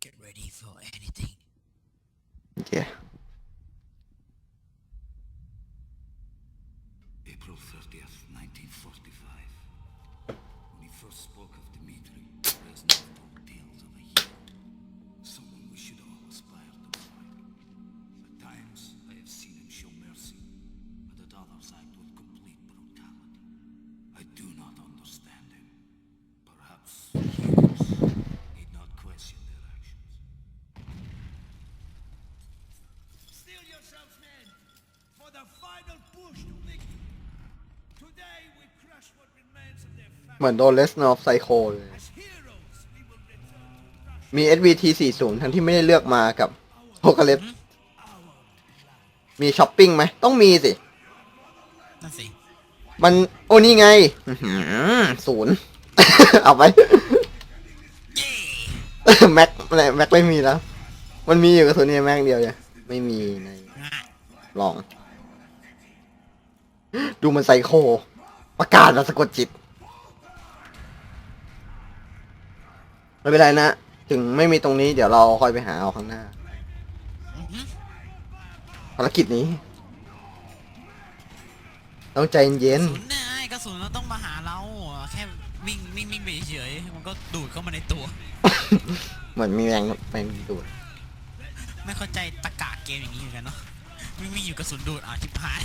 Get ready for anything. โเหมือน family. โดนเลสนอฟไซโคเลย As heroes, we will return to crush มี SVT 40 ทั้งที่ไม่ได้เลือกมากับโฮกาเลสมีช้อปปิ้งไหม ต้องมีสิ นั่นสิ มันโอ้นี่ไงอื้อหือศูนย์ เอาไปเย้แม็กแม็กไม่มีแล้ว มันมีอยู่กับตัวนี้แม็กเดียวเนี่ยไม่มีในง่ายลอง ดูมันไซโค ประกาศมาสะกดจิต ไม่เป็นไรนะ ถึงไม่มีตรงนี้เดี๋ยวเราค่อยไปหาเอาข้างหน้าอื้อหือภารกิจนี้ ต้องใจเย็นศูนย์เนี่ยไอ้กระสุนมันต้องมาหาเราแค่วิ่งวิ่งวิ่งไปเฉยๆมันก็ดูดเข้ามาในตัวเหมือนมีแรงแรงดูด ไม่เข้าใจตะกะเกมอย่างนี้เหมือนกันเนาะวิ่งวิ่งอยู่กระสุนดูดอะชิบหาย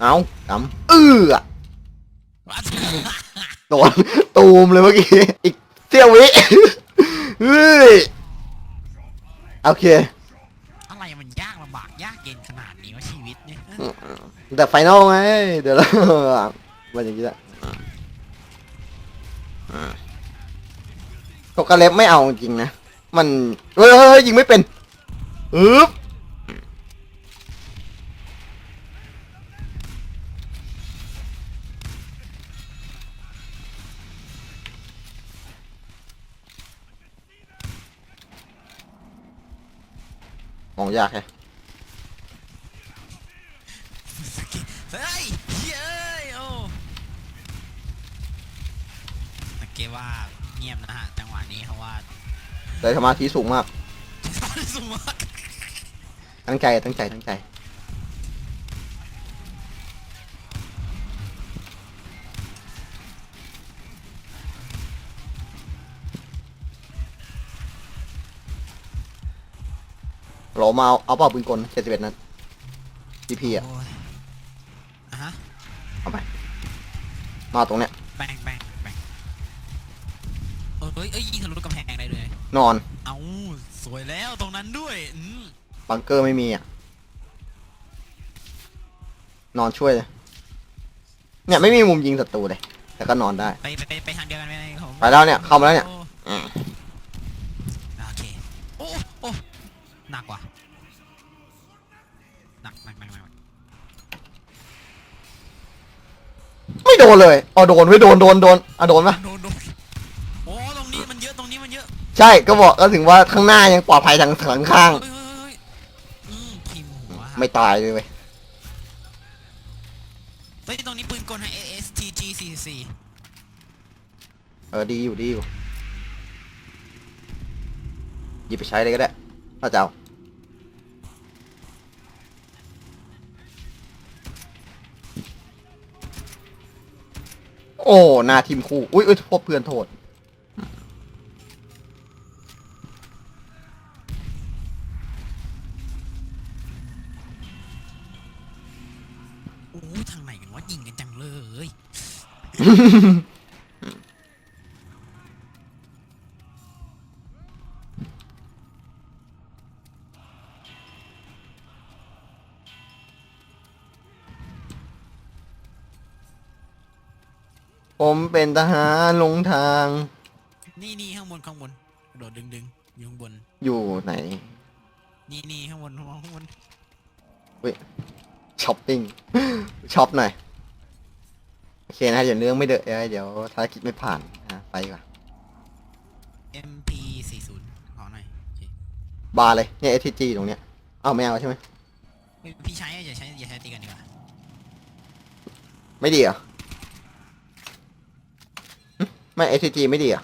เอากำเอื้อว้าวโดนตูมเลยเมื่อกี้อีกเสี้ยววิเฮ้ยโอเคอะไรมันยากลำบากยากเย็นขนาดนี้วะชีวิตเนี่ยแต่ไฟนอลไงเดี๋ยวเรามันอย่างนี้แหละโกกาเล็บไม่เอาจริงนะ มันเฮ้ยเฮ้ยยิงไม่เป็นอึ๊บ มองยากแฮะเฮ้ยเย้ยโอ้สังเกตว่าเงียบนะฮะจังหวะนี้เพราะว่าแต่สมาธิสูงมากสมมติตั้งใจตั้งใจตั้งใจ ลมาเอาเอาเปล่าปืนกลเจ็ดสิบเอ็ดนัดพีพีอะโอ้ยอะฮะเอาไป มาตรงเนี้ย แบงแบงแบงเอ้ยเอ้ยเอ้ยยิงทะลุกำแพงได้เลย นอน เอาสวยแล้วตรงนั้นด้วยอืมบังเกอร์ไม่มีอะ นอนช่วยเลย เนี่ยไม่มีมุมยิงศัตรูเลย แต่ก็นอนได้ ไปไปไปไปทางเดียวกันไปผมไปแล้วเนี่ยเข้ามาแล้วเนี่ย โอ้อืมโอเคโอ้โอ้หนักว่ะหนักหนักหนักหนัก ไม่โดนเลยอ๋อโดนไม่โดนโดนโดนอะโดนปะโดนโดนโอ้ตรงนี้มันเยอะตรงนี้มันเยอะใช่ก็บอกก็ถึงว่าข้างหน้ายังปลอดภัยทางข้างข้าง เฮ้ยเฮ้ยเฮ้ยอืมพิมพ์หัวไม่ตายเลยเว้ยเฮ้ยตรงนี้ปืนกลให้ ASTG 44เออดีอยู่ดีอยู่หยิบไปใช้เลยก็ได้ถ้าจะเอา โอ้หน้าทีมคู่ อุ้ยอุ้ยพบเพื่อนโทษ โอ้ทางไหนกันวะยิงกันจังเลย ผมเป็นทหารหลงทาง นี่นี่ข้างบนข้างบนกระโดดดึงดึงอยู่ข้างบน อยู่ไหนนี่นี่ข้างบนข้างบนข้างบนช้อปปิ้ง ช็อปหน่อย โอเคนะเดี๋ยวเรื่องไม่เดอะเดี๋ยวภารกิจไม่ผ่านนะไปก่อน MP 40ขอหน่อยโอเคบาร์เลยเนี่ย STG ตรงเนี้ยอ้าวไม่เอาใช่ไหมเฮ้ยพี่ใช้อย่าใช้อย่าใช้ตีกันดีกว่า ไม่ดีเหรอหึ ไม่ STG ไม่ดีเหรอ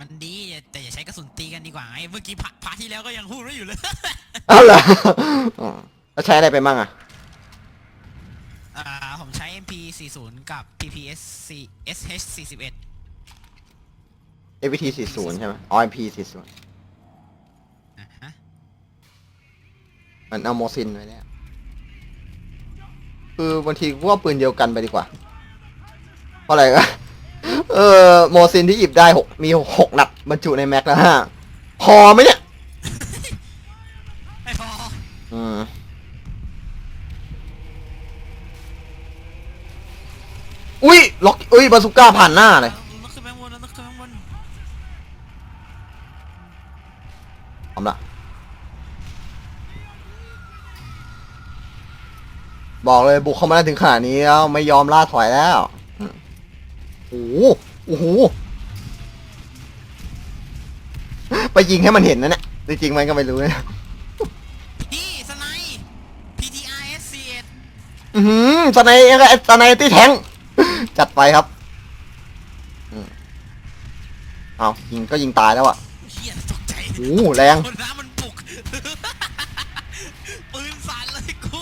มันดีแต่อย่าใช้กระสุนตีกันกันดีกว่าไงเมื่อกี้พาร์ทพาร์ทที่แล้วก็ยังพูดไม่อยู่เลยเอาเหรออ๋อแล้วใช้อะไรไปมั่งอะอ่าผมใช้ MP 40 กับ PPS SH 41 AVT 40ใช่ไหมอ๋อ MP 40อะฮะมันเอาโมซินไว้เนี่ย คือบางทีกูว่าปืนเดียวกันไปดีกว่า เพราะอะไรก็เออ โมซินที่หยิบได้หกมีหกนัดบรรจุในแม็กแล้วฮะพอไหมเนี่ย ไม่พออืมอุ้ยล็อกอุ้ยบาสุก้าผ่านหน้าเลยเราต้องขึ้นไปข้างบนเราต้องขึ้นไปข้างบนพร้อมละบอกเลยบุกเข้ามาได้ถึงขนาดนี้แล้วไม่ยอมล่าถอยแล้วอืมโอ้โห โอ้โห ไปยิงให้มันเห็นนะเนี่ย จริงๆมันก็ไม่รู้นะพี่สไนป์ PTR S41 อือหือสไนเอร์สไนตี้แทง จัดไปครับอืมเอายิงก็ยิงตายแล้วอะเฮียตกใจโอ้โหแรง คนน้ำมันปลุก ปืนสั่นเลยกู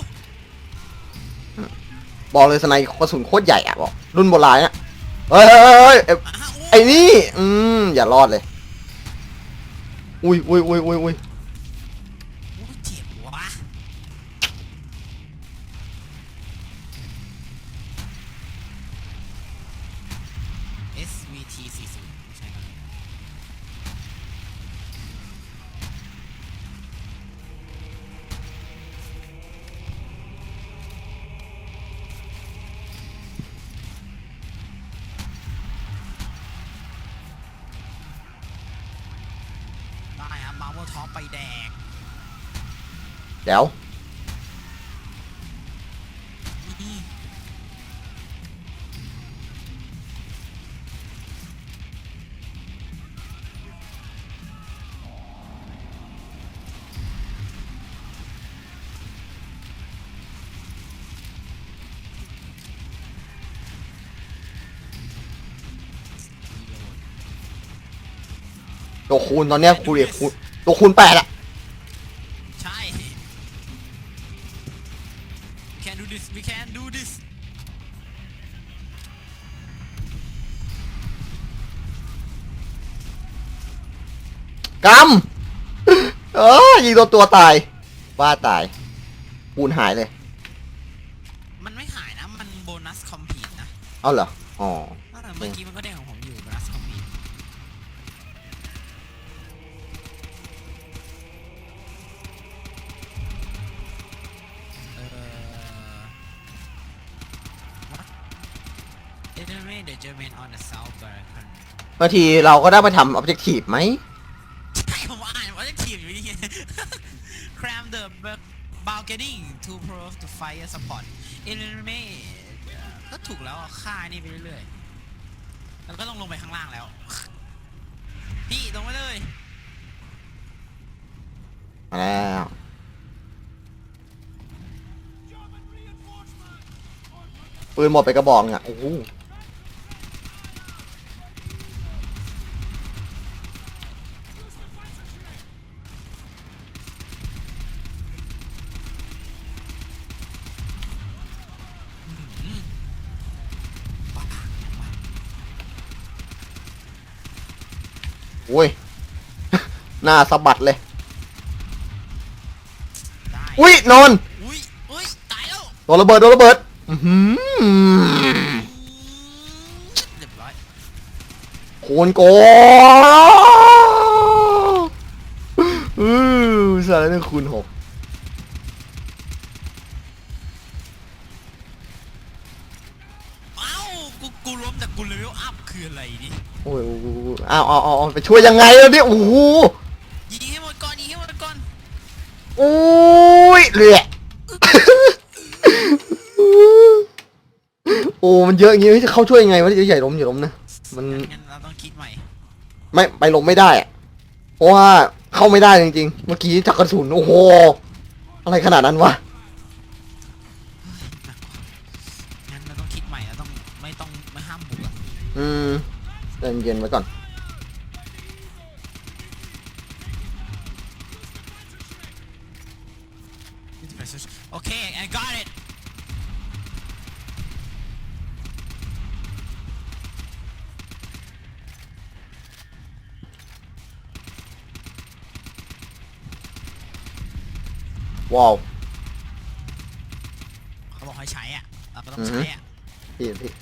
บอกเลยสไนกระสุนโคตรใหญ่อะบอกรุ่นโบราณเนี่ย เฮ้ยเฮ้ยเฮ้ยเอ้ยไอ้นี่ อืม อย่ารอดเลย อุ้ยอุ้ยอุ้ยอุ้ยอุ้ย อไปแดกเดี๋ยวนี่ตัวคูณตอนเนี้ยคูณเอกคูณ ตัวคูณแปดอะใช่ we can do this we can do this กำเออยิงตัวตัวตายว่าตายคูณหายเลย มันไม่หายนะ มันโบนัสคอมพีทนะ เอาเหรอ อ๋อแต่เมื่อกี้มันก็ บางทีเราก็ได้ไปทำออบเจกตีฟไหมใช่ผมอ่านว่าจะทีมอยู่นี่ cram the ba- balcony to prove the fire support enemy ก็ถูกแล้วอะฆ่านี่ไปเรื่อยๆ แล้วก็ต้องลงไปข้างล่างแล้ว พี่ลงไปเลย มาแล้วปืนหมดไปกระบอกเนี่ยโอ้โหโอ้ย หน้าสะบัดเลยได้อุ้ยนอนอุ้ยอุ้ยตายแล้วโดนระเบิดโดนระเบิดอือหือเรียบร้อยโคนโกอือสารนึงคูณหกเอ้ากูกูล้มแต่กูเลเวลอัพคืออะไรนี่โอ้ยอ้าวอ้าวอ้าวไปช่วยยังไงแล้วเนี่ยโอ้โห อ้ยเหลือโอ้ มันเยอะอย่างงี้จะเข้าช่วยยังไงวะใหญ่ล้มอย่าล้มนะ มัน งั้นเราต้องคิดใหม่ ไม่ไปลงไม่ได้อะเพราะว่าเข้าไม่ได้จริงๆ เมื่อกี้จักกระสุนโอ้โห อะไรขนาดนั้นวะ งั้นเราต้องคิดใหม่เราต้องไม่ต้องไม่ห้ามบุกอะ อืมเย็นเย็นๆไว้ก่อน ว้าวเขาบอกให้ใช้อะเราก็ต้องอือฮึใช้อะพี่พี่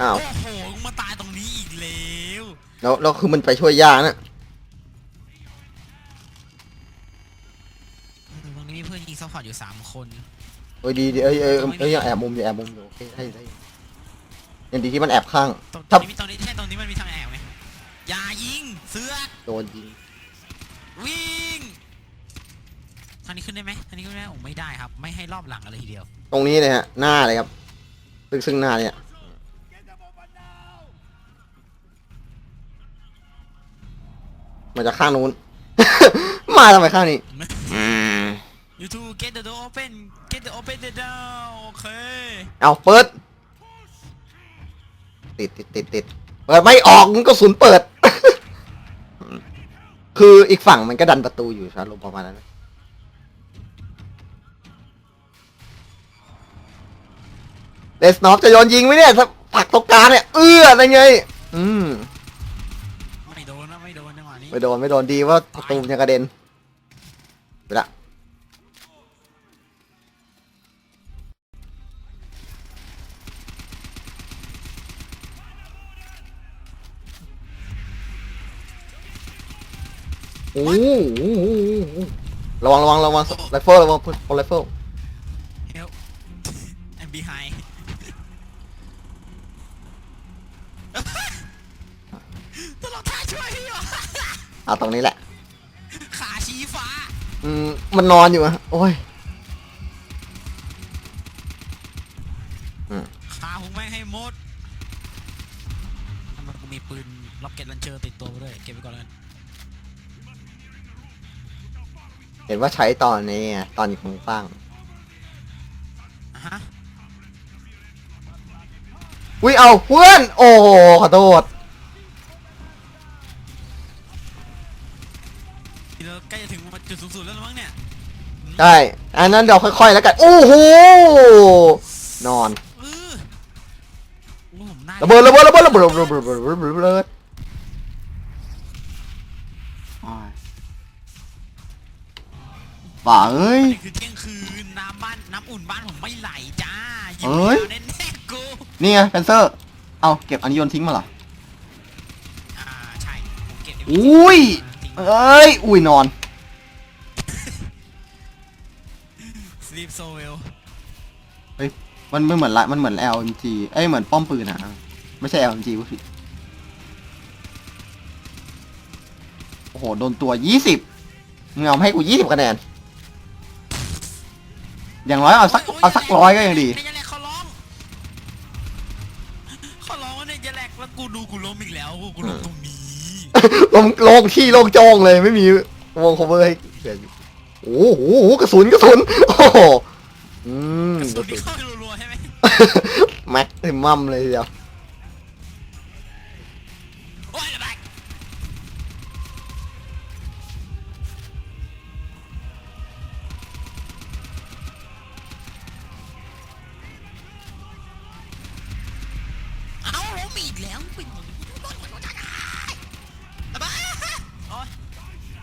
อ้าวโอ้โหมึงมาตายตรงนี้อีกแล้วแล้วแล้วคือมันไปช่วยยากนะอืมตรงนี้มีเพื่อนยิงซัพพอร์ตอยู่สามคนเอ้ยดีดีเอ้ยเอ้ยเอ้ยเอ้ยยังแอบมุมอยู่แอบมุมอยู่โอเคได้ได้ยังดีที่มันแอบข้าง ตรงตรถ้างนี้มีตรงนี้ใช่ตรงนี้มันมีทางแอบไหมอย่ายิงเสือกโดนยิง วิ่งทางนี้ขึ้นได้ไหมทางนี้ขึ้นได้ไหมโอ้ไม่ได้ครับ ไม่ให้รอบหลังกันเลยทีเดียว ตรงนี้เลยฮะหน้าเลยครับซึ่งซึ่งหน้าเนี่ย Get them over now! มาจากข้างนู้น มาทำไมข้างนี้อืม you two get the door open get the open the door โอเคเอาเปิด ติดติดติดติดเปิดไม่ออกมันก็ศูนย์เปิด คืออีกฝั่งมันก็ดันประตูอยู่ชาร์ลมประมาณนั้นนะเดสนอฟจะโยนยิงไหมเนี่ยถ้าผลักตรงกลางเนี่ย เอื้ออะไรไง อืม ไม่โดนนะไม่โดนจังหวะนี้ ไม่โดน ไม่โดนดีว่าประตูมันจะกระเด็น ไปละ โอ้โหระวังระวังระวังไรเฟิลระวังพลไรเฟิล help and behind ตลอดท่าช่วยพี่วะเอาตรงนี้แหละ ขาชี้ฟ้า อืมมันนอนอยู่อะโอ้ยขาผมไม่งให้หมดทำไมกูมีปืนล็อกเก็ตลันเชอร์ติดตัวมาด้วย เก็บไว้ก่อนแล้วกัน เห็นว่าใช้ตอนนี้ไงตอนอยู่ตรงตั้งอะฮะอุ้ยเอาเพื่อน โอ้โหขอโทษทีเราใกล้จะถึงจุดสูงสุดแล้วมั้งเนี่ยได้อันนั้นเดี๋ยวค่อยๆแล้วกันโอ้โหนอนเออโอ้ผมน่าระเบิดระเบิดระเบิดระเบิดระเบิดระเบิด ป่าเอ้ยนี่คือเที่ยงคืนน้ำบ้านน้ำอุ่นบ้านผมไม่ไหลจ้ายิ้มเอ้ย แน่แน่ๆกูนี่ไงแพนเซอร์ เอาเก็บอันนี้โยนทิ้งมาเหรอ อ่าใช่ผมเก็บอุ้ย เอ้ย อุ้ยนอน สลีปโซเวลมันไม่เหมือนละมันเหมือน LMG เอ้ยเหมือนป้อมปืนอะไม่ใช่ LMG พูดผิดโอ้โห โดนตัว 20มึงเอามาให้กู 20คะแนน อย่างน้อยเอาสักเอาสักร้อยก็ยังดีในยาแหลกเขาร้องเขาร้องว่าในยาแหลกแล้วกูดูกูล้มอีกแล้วกูล้มตรงนี้ลงลงที่โลงโจองเลยไม่มีวง cover ให้เขียนโอ้โหกระสุนกระสุนโอ้โหอืมกระกสุระนสุที่นเข้ารัวๆใช่ไหม แม็กเต็มมั่มเลยทีเดียว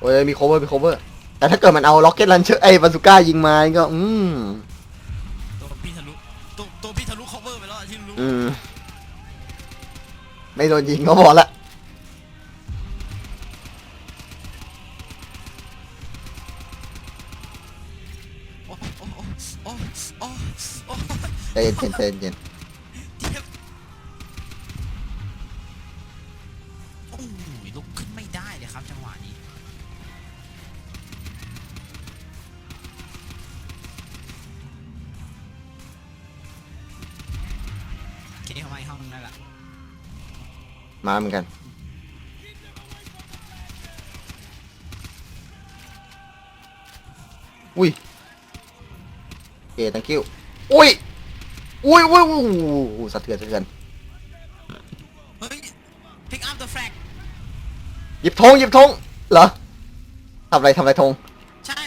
อ้ยมี cover มี cover แต่ถ้าเกิดมันเอา rocket launcher ไอ้บาซูก้ายิงมาก็อืมตัวพี่ทะลุตัวตัวพี่ทะลุ cover ไปแล้วอะที่รู้อืมไม่โดนยิงก็พอละโอ้โอ้โอ้โอ้โอ้ใจเย็นใจเย็นใจเย็น อเคเข้ามาอีกห้องนึงได้ละมาเหมือนกัน อุ้ยโอเค thank you อุ้ย อุ้ยอุ้ยอุ้ยอุ้ยสะเทือนสะเทือนเฮ้ย pick up the flag หยิบธงหยิบธงเหรอทำอะไรทำอะไรธงใช่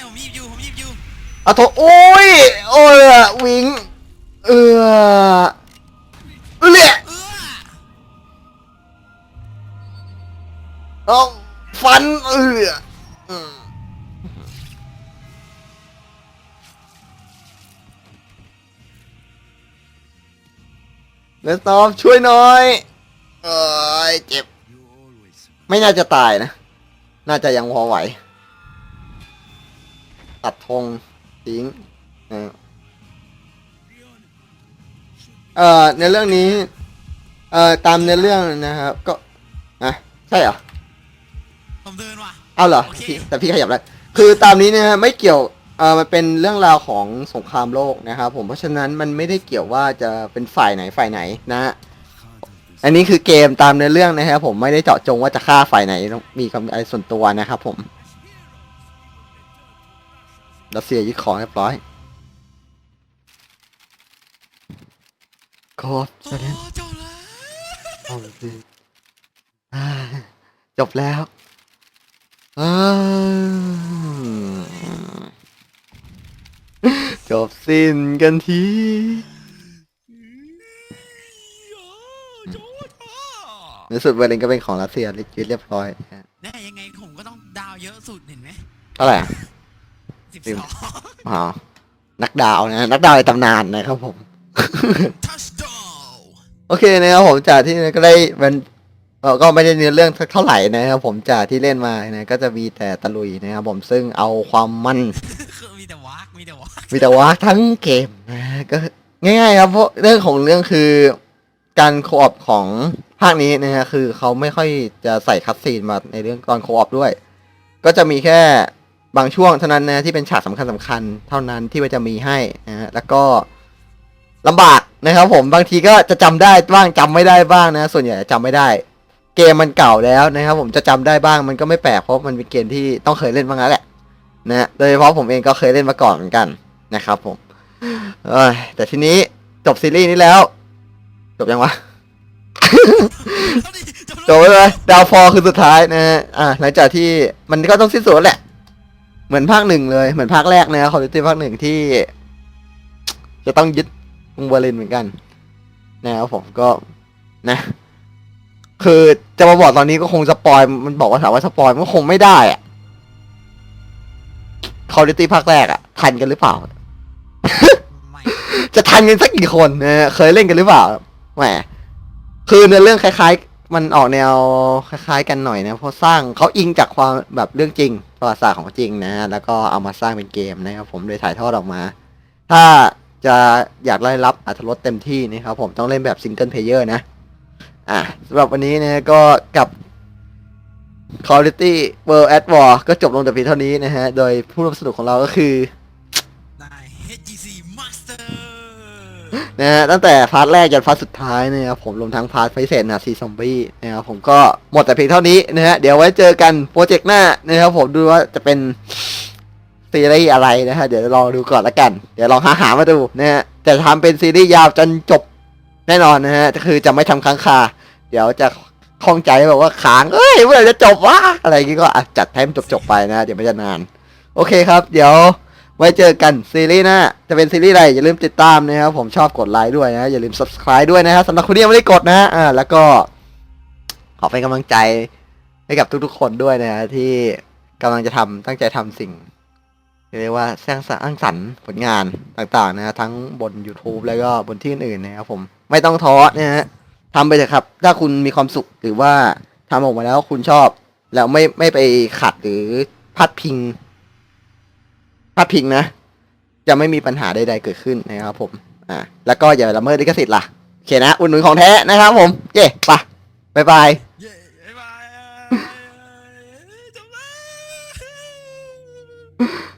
เอาโทโอ้ยโอ้ยวิงเออ เละเออเอาฟันเอออืมเลสตอฟช่วยหน่อย เอ้ยเจ็บ ไม่น่าจะตายนะ น่าจะยังพอไหว ตัดธงทิ้งเออ เอ่อในเรื่องนี้ เอ่อตามในเรื่องนะครับ ก็นะใช่เหรอผมเดินว่ะ เอาเหรอโอเค พี่แต่พี่ขยับแล้วคือตามนี้เนะฮะไม่เกี่ยวเอ่อมันเป็นเรื่องราวของสงครามโลกนะครับ ผมเพราะฉะนั้นมันไม่ได้เกี่ยวว่าจะเป็นฝ่ายไหนฝ่ายไหนนะฮะอันนี้คือเกมตามในเรื่องนะครับผมไม่ได้เจาะจงว่าจะฆ่าฝ่ายไหนต้องมีความอะไรส่วนตัวนะครับผมรัสเซียยึดของเรียบร้อย โคตรโอ้แสดงจบแล้วเอาสิอ่าจบแล้วอ่าจบสิ้นกันทีโจ้ท่อในสุดเวอร์ลินก็เป็นของรัสเซียยึดเรียบร้อยนะฮะแน่ยังไงผมก็ต้องดาวเยอะสุดเห็นไหมเท่าไหร่อะสิบสิบสองอ๋อนักดาวนะ นักดาวในตำนานนะครับผมทัชดาว โอเคนะครับผมจากที่ก็ได้มันเออก็ไม่ได้เนื้อเรื่องสักเท่าไหร่นะครับผมจากที่เล่นมานะก็จะมีแต่ตะลุยนะครับผมซึ่งเอาความมันคือมีแต่วากมีแต่วากมีแต่ว่าทั้งเกมนะก็ง่ายๆครับเพราะเรื่องของเรื่องคือการโคออปของภาคนี้นะฮะคือเขาไม่ค่อยจะใส่คัดซีนมาในเรื่องตอนโคออปด้วย ก็จะมีแค่บางช่วงเท่านั้นนะที่เป็นฉากสำคัญสำคัญๆเท่านั้นที่มันจะมีให้นะฮะแล้วก็ลำบาก นะครับผมบางทีก็จะจำได้บ้างจำไม่ได้บ้างนะ ส่วนใหญ่จะจำไม่ได้ เกมมันเก่าแล้วนะครับ ผมจะจำได้บ้างมันก็ไม่แปลกเพราะมันเป็นเกมที่ต้องเคยเล่นบ้างแล้วแหละนะฮะโดยเฉพาะผมเองก็เคยเล่นมาก่อนเหมือนกันนะครับ ผมเอ้ยแต่ทีนี้จบซีรีส์นี้แล้ว จบยังวะเอาดิจบจบไปเลยดาวฟอร์คือสุดท้ายนะฮะอ่าหลังจากที่มันก็ต้องสิ้นสุดแล้วแหละ เหมือนภาคหนึ่งเลยเหมือนภาคแรกนะคอร์ดิตี้ภาคหนึ่งที่ จะต้องยึด กรุงเบอร์ลินเหมือนกันนะครับผมก็นะ คือจะมาบอกตอนนี้ก็คงสปอยมันบอกว่าถามว่าสปอยมันคงไม่ได้อะคอร์ดิตี้ภาคแรกอะทันกันหรือเปล่า จะทันกันสักกี่คนนะเคยเล่นกันหรือเปล่าแหมคือในเรื่องคล้ายๆ มันออกแนวคล้ายๆ กันหน่อยนะเพราะสร้างเขาอิงจากความแบบเรื่องจริงประวัติศาสตร์ของจริงนะ แล้วก็เอามาสร้างเป็นเกมนะครับผมโดยถ่ายทอดออกมา ถ้า จะอยากได้รับอรรถรสเต็มที่นะครับผมต้องเล่นแบบซิงเกิลเพลเยอร์นะ อะสำหรับวันนี้นะก็กับ Call of Duty World at War ก็จบลงแต่เพียงเท่านี้นะฮะ โดยผู้ร่วมสนุกของเราก็คือได้ HGC Master นะฮะตั้งแต่พาร์ทแรกจนพาร์ทสุดท้ายนะครับผมรวมทั้งพาร์ทพิเศษนาซีซอมบี้นะครับผมก็หมดแต่เพียงเท่านี้นะฮะ เดี๋ยวไว้เจอกันโปรเจกต์หน้านะครับผมดูว่าจะเป็น ซีรีส์อะไรนะฮะเดี๋ยวลองดูก่อนละกัน เดี๋ยวลองหาหามาดูนะฮะจะทำเป็นซีรีส์ยาวจนจบแน่นอนนะฮะคือจะไม่ทำค้างคา เดี๋ยวจะคล่องใจแบบว่าค้างเอ้ยเมื่อไหร่จะจบวะอะไรอย่างงี้ก็จัดให้มันจบๆไปนะ เดี๋ยวไม่จะนาน โอเคครับ เดี๋ยวไว้เจอกันซีรีส์หน้าจะเป็นซีรีส์อะไรอย่าลืมติดตามนะครับผมชอบกดไลค์ด้วยนะ อย่าลืม subscribe ด้วยนะฮะสำหรับคนที่ยังไม่ได้กดนะอ่าแล้วก็ขอเป็นกำลังใจให้กับทุกๆคนด้วยนะฮะที่กำลังจะทำตั้งใจทำสิ่ง เรียกว่าสร้างสรรค์ผลงานต่างๆนะฮะทั้งบน YouTube แล้วก็บนที่อื่นๆนะครับผมไม่ต้องท้อนะฮะทำไปเถอะครับ ถ้าคุณมีความสุขหรือว่าทำออกมาแล้วคุณชอบ แล้วไม่ไม่ไปขัดหรือพัดพิงพัดพิงนะ จะไม่มีปัญหาใดๆเกิดขึ้นนะครับผมอ่าแล้วก็อย่าละเมิดลิขสิทธิ์ล่ะโอเคนะอุ่นหนุนของแท้นะครับผมเย่ปบายบายจบแล้ว